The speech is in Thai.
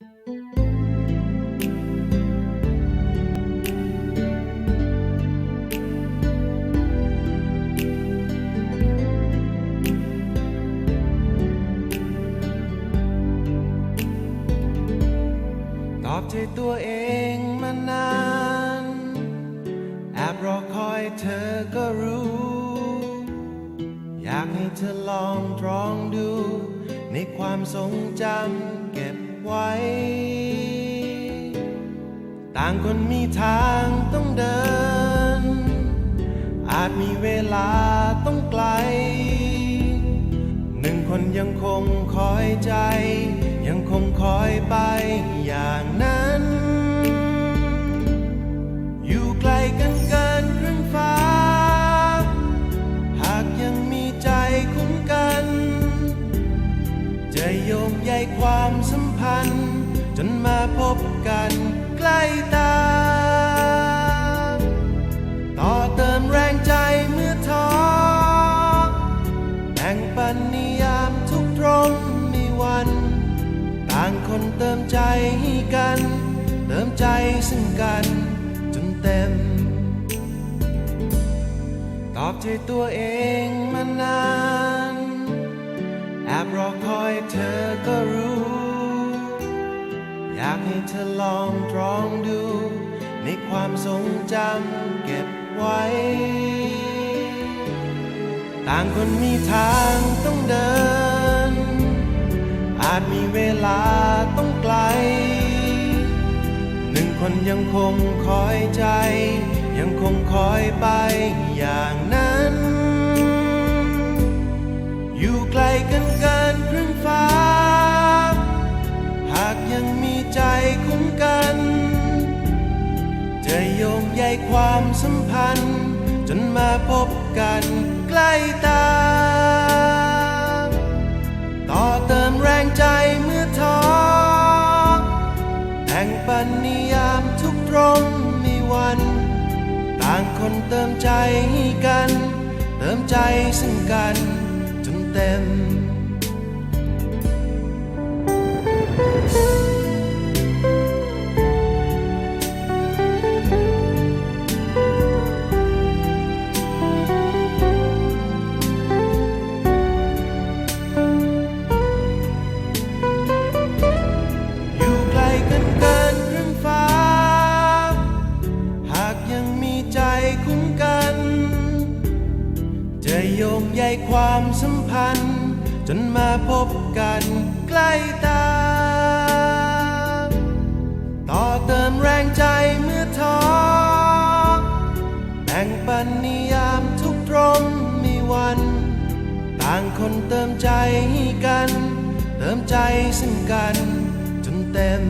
ตอบใจตัวเองมานาน แอบรอคอยเธอก็รู้ อยากให้เธอลองตรองดู ในความทรงจำเก็บ ไว้ ต่างคนมีทางต้องเดิน อาจมีเวลาต้องไกล หนึ่งคนยังคงคอยใจ งใยความสัมพันธ์ จนมาพบกันใกล้ตา ต่อเติมแรงใจเมื่อท้อแบ่งปันนิยามทุกตรงมีวัน ต่างคนเติมใจให้กัน เติมใจซึ่งกัน จนเต็ม ตอบใจตัวเองมานานแอบรอคอยเธอ ก็รู้ อยากให้เธอลองตรองดู ในความทรงจำเก็บไว้ ต่างคนมีทางต้องเดิน อาจมีเวลาต้องไกล หนึ่งคนยังคงคอยใจ ยังคงคอยไป ความสัมพันธ์ จนมาพบกันใกล้ตา ต่อเติมแรงใจเมื่อท้อแบ่งปันนิยามทุกตรงมีวัน ต่างคนเติมใจให้กัน เติมใจซึ่งกันจนเต็ม โยงใยความสัมพันธ์ จนมาพบกันใกล้ตา ต่อเติมแรงใจเมื่อท้อแบ่งปันนิยามทุกตรงมีวัน ต่างคนเติมใจให้กัน เติมใจซึ่งกันจนเต็ม